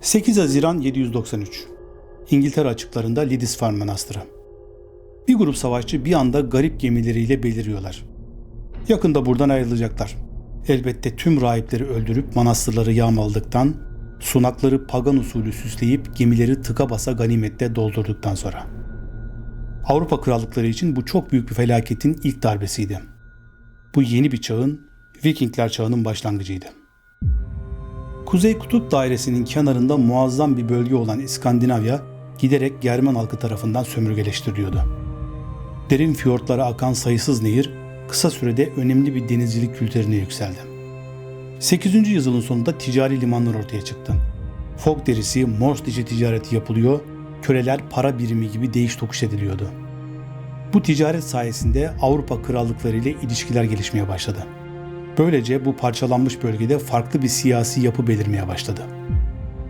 8 Haziran 793 İngiltere açıklarında Lindisfarne Manastırı Bir grup savaşçı bir anda garip gemileriyle beliriyorlar. Yakında buradan ayrılacaklar. Elbette tüm rahipleri öldürüp manastırları yağmaladıktan, sunakları pagan usulü süsleyip gemileri tıka basa ganimette doldurduktan sonra. Avrupa krallıkları için bu çok büyük bir felaketin ilk darbesiydi. Bu yeni bir çağın, Vikingler çağının başlangıcıydı. Kuzey Kutup Dairesi'nin kenarında muazzam bir bölge olan İskandinavya giderek Germen halkı tarafından sömürgeleştiriliyordu. Derin fiyortlara akan sayısız nehir kısa sürede önemli bir denizcilik kültürüne yükseldi. 8. yüzyılın sonunda ticari limanlar ortaya çıktı. Fok derisi, mors dişi ticareti yapılıyor, köleler para birimi gibi değiş tokuş ediliyordu. Bu ticaret sayesinde Avrupa krallıkları ile ilişkiler gelişmeye başladı. Böylece bu parçalanmış bölgede farklı bir siyasi yapı belirmeye başladı.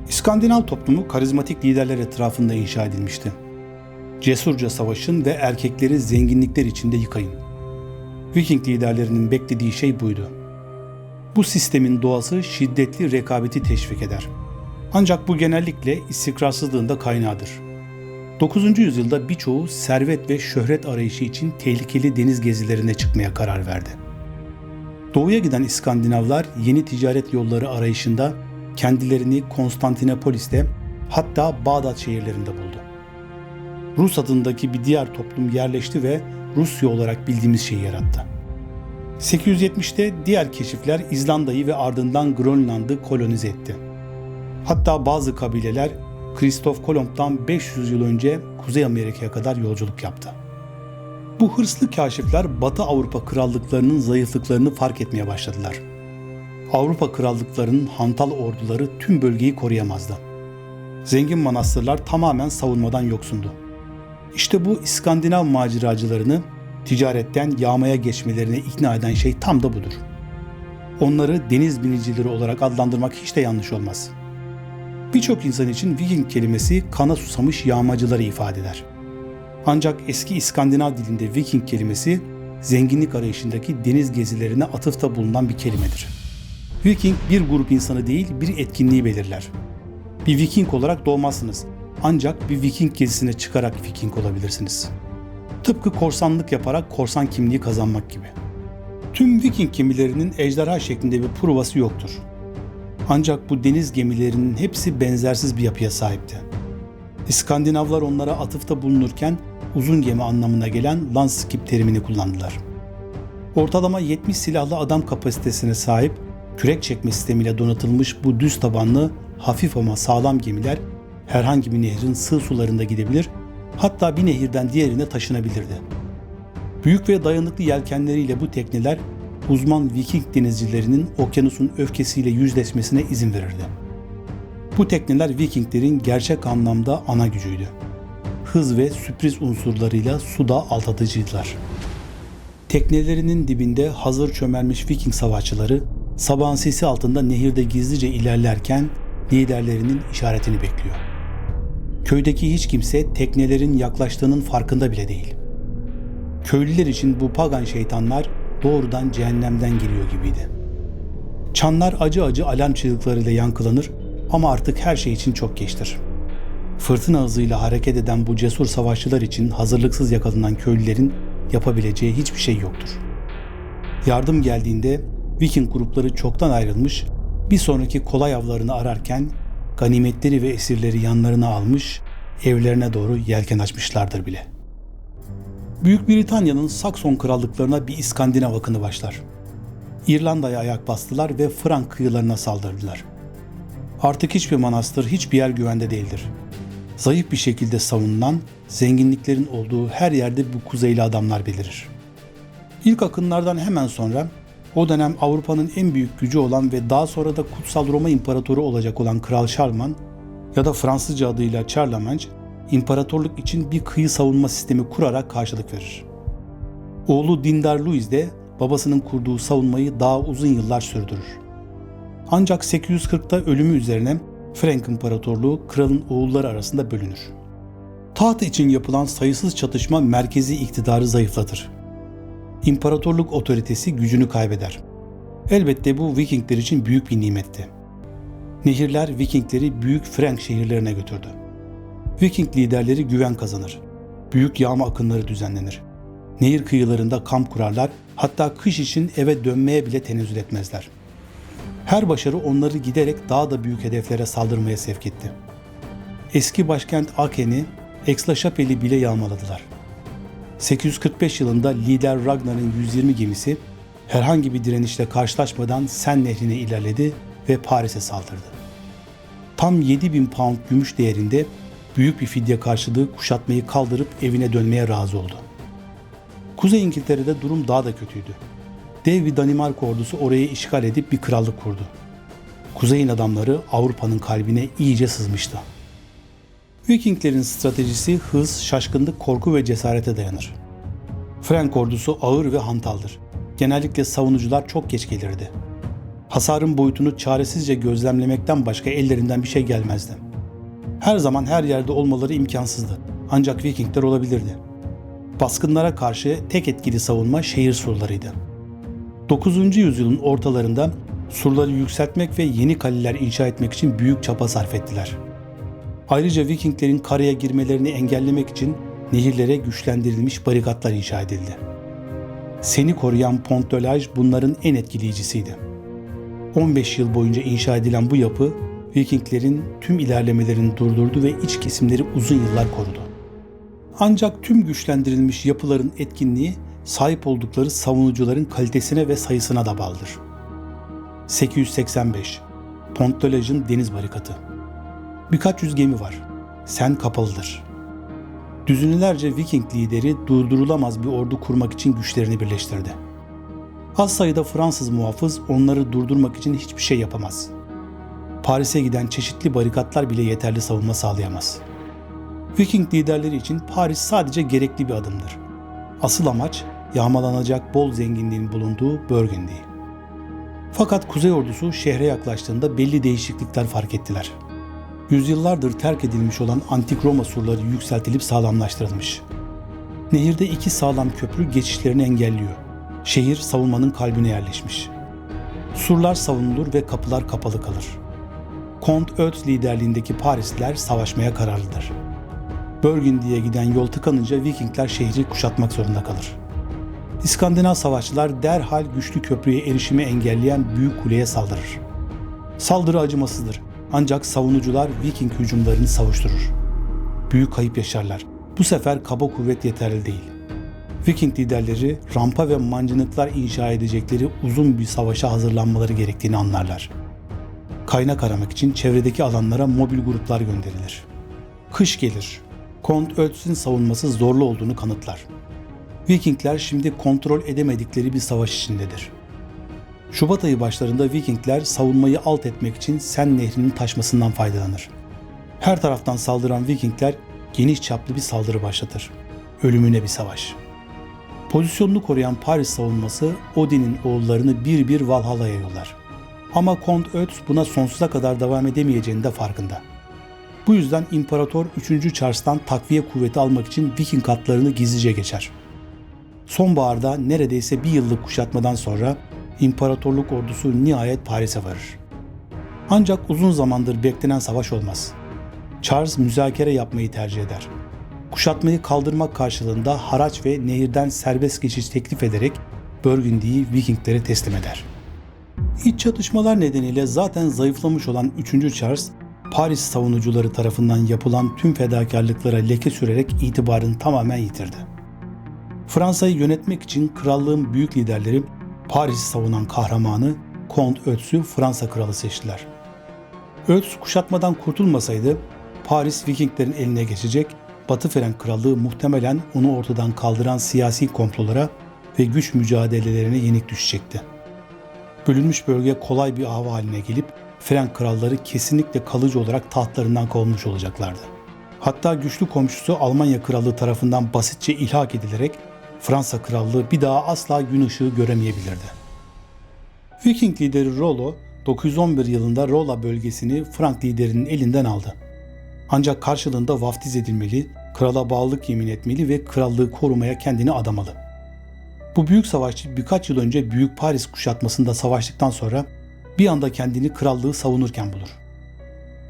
İskandinav toplumu karizmatik liderler etrafında inşa edilmişti. Cesurca savaşın ve erkekleri zenginlikler içinde yıkayın. Viking liderlerinin beklediği şey buydu. Bu sistemin doğası şiddetli rekabeti teşvik eder. Ancak bu genellikle istikrarsızlığın da kaynağıdır. 9. yüzyılda birçoğu servet ve şöhret arayışı için tehlikeli deniz gezilerine çıkmaya karar verdi. Doğuya giden İskandinavlar yeni ticaret yolları arayışında kendilerini Konstantinopolis'te hatta Bağdat şehirlerinde buldu. Rus adındaki bir diğer toplum yerleşti ve Rusya olarak bildiğimiz şeyi yarattı. 870'te diğer keşifler İzlanda'yı ve ardından Grönland'ı kolonize etti. Hatta bazı kabileler Kristof Kolomb'dan 500 yıl önce Kuzey Amerika'ya kadar yolculuk yaptı. Bu hırslı kaşifler Batı Avrupa krallıklarının zayıflıklarını fark etmeye başladılar. Avrupa krallıklarının hantal orduları tüm bölgeyi koruyamazdı. Zengin manastırlar tamamen savunmadan yoksundu. İşte bu İskandinav maceracılarını ticaretten yağmaya geçmelerine ikna eden şey tam da budur. Onları deniz binicileri olarak adlandırmak hiç de yanlış olmaz. Birçok insan için Viking kelimesi kana susamış yağmacıları ifade eder. Ancak eski İskandinav dilinde Viking kelimesi zenginlik arayışındaki deniz gezilerine atıfta bulunan bir kelimedir. Viking bir grup insanı değil bir etkinliği belirler. Bir Viking olarak doğmazsınız ancak bir Viking gezisine çıkarak Viking olabilirsiniz. Tıpkı korsanlık yaparak korsan kimliği kazanmak gibi. Tüm Viking gemilerinin ejderha şeklinde bir provası yoktur. Ancak bu deniz gemilerinin hepsi benzersiz bir yapıya sahipti. İskandinavlar onlara atıfta bulunurken uzun gemi anlamına gelen Landskip terimini kullandılar. Ortalama 70 silahlı adam kapasitesine sahip kürek çekme sistemiyle donatılmış bu düz tabanlı, hafif ama sağlam gemiler herhangi bir nehrin sığ sularında gidebilir, hatta bir nehirden diğerine taşınabilirdi. Büyük ve dayanıklı yelkenleriyle bu tekneler uzman Viking denizcilerinin okyanusun öfkesiyle yüzleşmesine izin verirdi. Bu tekneler Vikinglerin gerçek anlamda ana gücüydü. Hız ve sürpriz unsurlarıyla suda altatıcıydılar. Teknelerinin dibinde hazır çömelmiş Viking savaşçıları sabahın sesi altında nehirde gizlice ilerlerken liderlerinin işaretini bekliyor. Köydeki hiç kimse teknelerin yaklaştığının farkında bile değil. Köylüler için bu pagan şeytanlar doğrudan cehennemden geliyor gibiydi. Çanlar acı acı alarm çığlıklarıyla yankılanır ama artık her şey için çok geçtir. Fırtına hızıyla hareket eden bu cesur savaşçılar için hazırlıksız yakalanan köylülerin yapabileceği hiçbir şey yoktur. Yardım geldiğinde Viking grupları çoktan ayrılmış, bir sonraki kolay avlarını ararken ganimetleri ve esirleri yanlarına almış, evlerine doğru yelken açmışlardır bile. Büyük Britanya'nın Sakson krallıklarına bir İskandinav akını başlar. İrlanda'ya ayak bastılar ve Frank kıyılarına saldırdılar. Artık hiçbir manastır, hiçbir yer güvende değildir. Zayıf bir şekilde savunulan, zenginliklerin olduğu her yerde bu kuzeyli adamlar belirir. İlk akınlardan hemen sonra o dönem Avrupa'nın en büyük gücü olan ve daha sonra da Kutsal Roma İmparatoru olacak olan Kral Şarman ya da Fransızca adıyla Charlemagne, imparatorluk için bir kıyı savunma sistemi kurarak karşılık verir. Oğlu Dindar Louis de babasının kurduğu savunmayı daha uzun yıllar sürdürür. Ancak 840'ta ölümü üzerine Frank İmparatorluğu kralın oğulları arasında bölünür. Taht için yapılan sayısız çatışma merkezi iktidarı zayıflatır. İmparatorluk otoritesi gücünü kaybeder. Elbette bu Vikingler için büyük bir nimetti. Nehirler Vikingleri büyük Frank şehirlerine götürdü. Viking liderleri güven kazanır. Büyük yağma akınları düzenlenir. Nehir kıyılarında kamp kurarlar, hatta kış için eve dönmeye bile tenezzül etmezler. Her başarı onları giderek daha da büyük hedeflere saldırmaya sevk etti. Eski başkent Aken'i, Aix-la-Chapelle'i bile yağmaladılar. 845 yılında lider Ragnar'ın 120 gemisi herhangi bir direnişle karşılaşmadan Sen nehrine ilerledi ve Paris'e saldırdı. Tam 7000 pound gümüş değerinde büyük bir fidye karşılığı kuşatmayı kaldırıp evine dönmeye razı oldu. Kuzey İngiltere'de durum daha da kötüydü. Dev bir Danimarka ordusu orayı işgal edip bir krallık kurdu. Kuzey'in adamları Avrupa'nın kalbine iyice sızmıştı. Vikinglerin stratejisi hız, şaşkınlık, korku ve cesarete dayanır. Frank ordusu ağır ve hantaldır. Genellikle savunucular çok geç gelirdi. Hasarın boyutunu çaresizce gözlemlemekten başka ellerinden bir şey gelmezdi. Her zaman her yerde olmaları imkansızdı. Ancak Vikingler olabilirdi. Baskınlara karşı tek etkili savunma şehir surlarıydı. 9. yüzyılın ortalarında surları yükseltmek ve yeni kaleler inşa etmek için büyük çaba sarf ettiler. Ayrıca Vikinglerin karaya girmelerini engellemek için nehirlere güçlendirilmiş barikatlar inşa edildi. Seni koruyan Pont de Lage bunların en etkileyicisiydi. 15 yıl boyunca inşa edilen bu yapı Vikinglerin tüm ilerlemelerini durdurdu ve iç kesimleri uzun yıllar korudu. Ancak tüm güçlendirilmiş yapıların etkinliği sahip oldukları savunucuların kalitesine ve sayısına da bağlıdır. 885 Pont de Lage'ın deniz barikatı Birkaç yüz gemi var. Sen kapalıdır. Düzünlerce Viking lideri durdurulamaz bir ordu kurmak için güçlerini birleştirdi. Az sayıda Fransız muhafız onları durdurmak için hiçbir şey yapamaz. Paris'e giden çeşitli barikatlar bile yeterli savunma sağlayamaz. Viking liderleri için Paris sadece gerekli bir adımdır. Asıl amaç yağmalanacak bol zenginliğin bulunduğu Burgundy. Fakat Kuzey ordusu şehre yaklaştığında belli değişiklikler fark ettiler. Yüzyıllardır terk edilmiş olan antik Roma surları yükseltilip sağlamlaştırılmış. Nehirde iki sağlam köprü geçişlerini engelliyor. Şehir savunmanın kalbine yerleşmiş. Surlar savunulur ve kapılar kapalı kalır. Kont Ötz liderliğindeki Parisliler savaşmaya kararlıdır. Burgundy'ye giden yol tıkanınca Vikingler şehri kuşatmak zorunda kalır. İskandinav savaşçılar derhal güçlü köprüye erişimi engelleyen büyük kuleye saldırır. Saldırı acımasızdır ancak savunucular Viking hücumlarını savuşturur. Büyük kayıp yaşarlar. Bu sefer kaba kuvvet yeterli değil. Viking liderleri rampa ve mancınıklar inşa edecekleri uzun bir savaşa hazırlanmaları gerektiğini anlarlar. Kaynak aramak için çevredeki alanlara mobil gruplar gönderilir. Kış gelir. Kont Ötz'ün savunması zorlu olduğunu kanıtlar. Vikingler şimdi kontrol edemedikleri bir savaş içindedir. Şubat ayı başlarında Vikingler savunmayı alt etmek için Sen Nehri'nin taşmasından faydalanır. Her taraftan saldıran Vikingler geniş çaplı bir saldırı başlatır. Ölümüne bir savaş. Pozisyonunu koruyan Paris savunması Odin'in oğullarını bir bir Valhalla'ya yollar. Ama Kont Ötz buna sonsuza kadar devam edemeyeceğini de farkında. Bu yüzden İmparator 3. Charles'tan takviye kuvveti almak için Viking hatlarını gizlice geçer. Sonbaharda neredeyse bir yıllık kuşatmadan sonra İmparatorluk ordusu nihayet Paris'e varır. Ancak uzun zamandır beklenen savaş olmaz. Charles müzakere yapmayı tercih eder. Kuşatmayı kaldırmak karşılığında haraç ve nehirden serbest geçiş teklif ederek Burgundy'yi Vikinglere teslim eder. İç çatışmalar nedeniyle zaten zayıflamış olan 3. Charles, Paris savunucuları tarafından yapılan tüm fedakarlıklara leke sürerek itibarını tamamen yitirdi. Fransa'yı yönetmek için krallığın büyük liderleri Paris'i savunan kahramanı Kont Ötz'ü Fransa kralı seçtiler. Ötz kuşatmadan kurtulmasaydı Paris Vikinglerin eline geçecek, Batı Frank krallığı muhtemelen onu ortadan kaldıran siyasi komplolara ve güç mücadelelerine yenik düşecekti. Bölünmüş bölge kolay bir hava haline gelip Frank kralları kesinlikle kalıcı olarak tahtlarından kovulmuş olacaklardı. Hatta güçlü komşusu Almanya krallığı tarafından basitçe ilhak edilerek Fransa krallığı bir daha asla gün ışığı göremeyebilirdi. Viking lideri Rollo 911 yılında Rolla bölgesini Frank liderinin elinden aldı. Ancak karşılığında vaftiz edilmeli, krala bağlılık yemin etmeli ve krallığı korumaya kendini adamalı. Bu büyük savaşçı birkaç yıl önce Büyük Paris kuşatmasında savaştıktan sonra bir anda kendini krallığı savunurken bulur.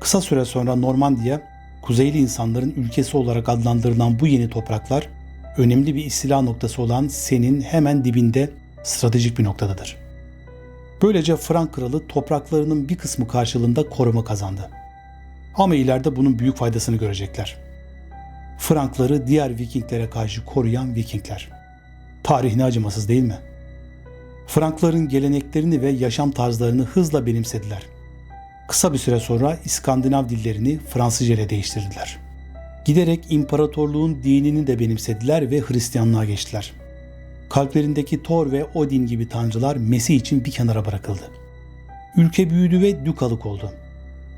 Kısa süre sonra Normandiya, Kuzeyli insanların ülkesi olarak adlandırılan bu yeni topraklar, önemli bir istila noktası olan Sen'in hemen dibinde stratejik bir noktadadır. Böylece Frank kralı topraklarının bir kısmı karşılığında koruma kazandı. Ama ileride bunun büyük faydasını görecekler. Frankları diğer Vikinglere karşı koruyan Vikingler. Tarih ne acımasız değil mi? Frankların geleneklerini ve yaşam tarzlarını hızla benimsediler. Kısa bir süre sonra İskandinav dillerini Fransızca ile değiştirdiler. Giderek imparatorluğun dinini de benimsediler ve Hristiyanlığa geçtiler. Kalplerindeki Thor ve Odin gibi tanrılar Mesih için bir kenara bırakıldı. Ülke büyüdü ve dükalık oldu.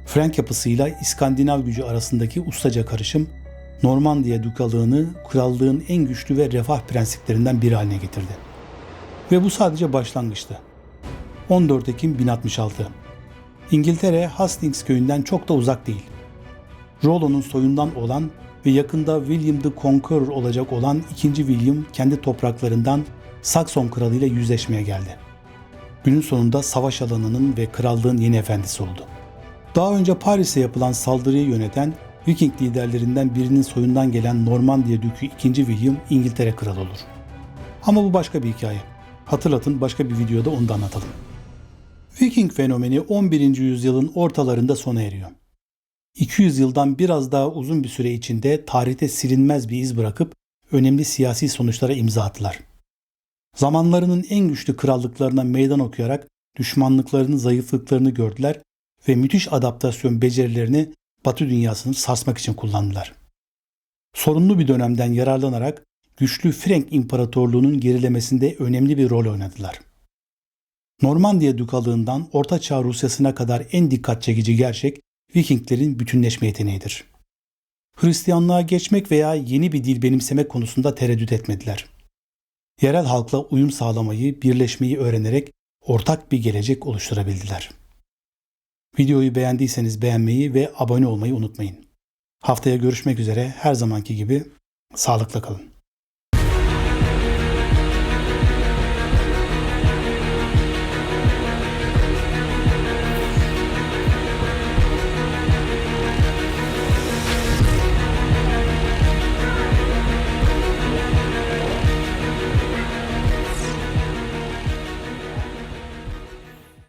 Frank yapısıyla İskandinav gücü arasındaki ustaca karışım Normandiya dükalığını krallığın en güçlü ve refah prensiplerinden biri haline getirdi. Ve bu sadece başlangıçtı. 14 Ekim 1066 İngiltere Hastings köyünden çok da uzak değil. Rollo'nun soyundan olan ve yakında William the Conqueror olacak olan 2. William kendi topraklarından Sakson kralı ile yüzleşmeye geldi. Günün sonunda savaş alanının ve krallığın yeni efendisi oldu. Daha önce Paris'e yapılan saldırıyı yöneten Viking liderlerinden birinin soyundan gelen Normandiya Dükü 2. William İngiltere kralı olur. Ama bu başka bir hikaye. Hatırlatın başka bir videoda onu da anlatalım. Viking fenomeni 11. yüzyılın ortalarında sona eriyor. 200 yıldan biraz daha uzun bir süre içinde tarihte silinmez bir iz bırakıp önemli siyasi sonuçlara imza attılar. Zamanlarının en güçlü krallıklarına meydan okuyarak düşmanlıklarını, zayıflıklarını gördüler ve müthiş adaptasyon becerilerini Batı dünyasını sarsmak için kullandılar. Sorunlu bir dönemden yararlanarak güçlü Frank İmparatorluğu'nun gerilemesinde önemli bir rol oynadılar. Normandiya Dükalığından Orta Çağ Rusyası'na kadar en dikkat çekici gerçek Vikinglerin bütünleşme yeteneğidir. Hristiyanlığa geçmek veya yeni bir dil benimsemek konusunda tereddüt etmediler. Yerel halkla uyum sağlamayı, birleşmeyi öğrenerek ortak bir gelecek oluşturabildiler. Videoyu beğendiyseniz beğenmeyi ve abone olmayı unutmayın. Haftaya görüşmek üzere her zamanki gibi sağlıkla kalın.